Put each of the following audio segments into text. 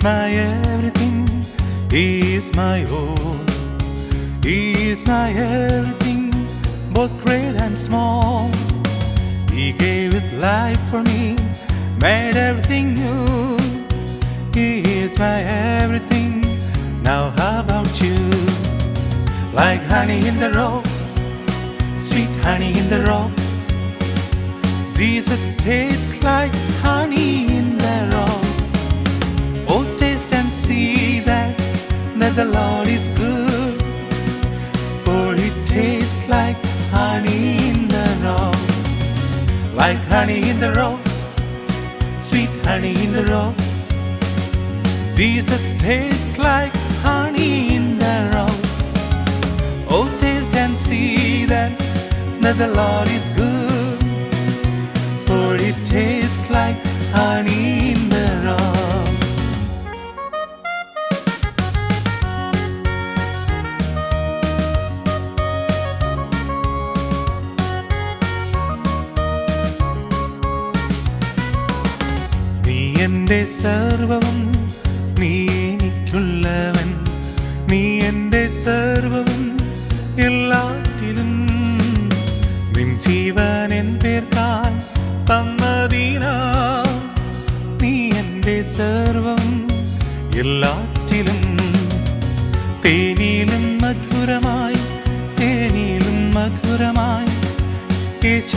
is my everything, He is my all. He is my everything, both great and small. He gave His life for me, made everything new. He is my everything. Now, how about you? Like honey in the rock, sweet honey in the rock. Jesus tastes like honey that the Lord is good. For it tastes like honey in the rock. Like honey in the rock, sweet honey in the rock. Jesus tastes like honey in the rock. Oh, taste and see that, that the Lord is good. For it tastes എന്റെ സർവവും നീ എനിക്കുള്ളവൻ. നീ എന്റെ സർവവും എല്ലാത്തിലും. നിൻ ജീവൻ N പേർക്കാൻ തന്നതിനാ നീ എന്റെ സർവം എല്ലാറ്റിലും തേനിലും മധുരമായി തേനിലും മധുരമായി. യേശു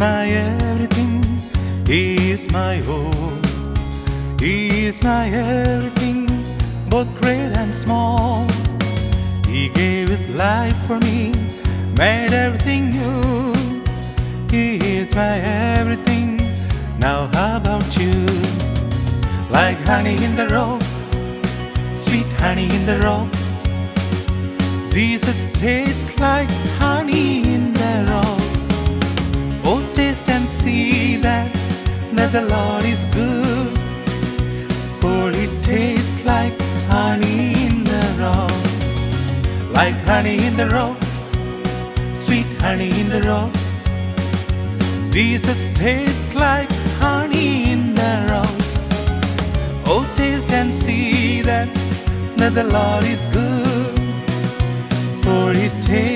my everything, He is my hope, He is my everything, both great and small. He gave His life for me, made everything new. He is my everything. Now, how about you? Like honey in the rock, sweet honey in the rock. Jesus tastes like honey in. Oh, taste and see that, that the Lord is good. For it tastes like honey in the rock. Like honey in the rock, sweet honey in the rock. Jesus tastes like honey in the rock. Oh, taste and see that, that the Lord is good. For it tastes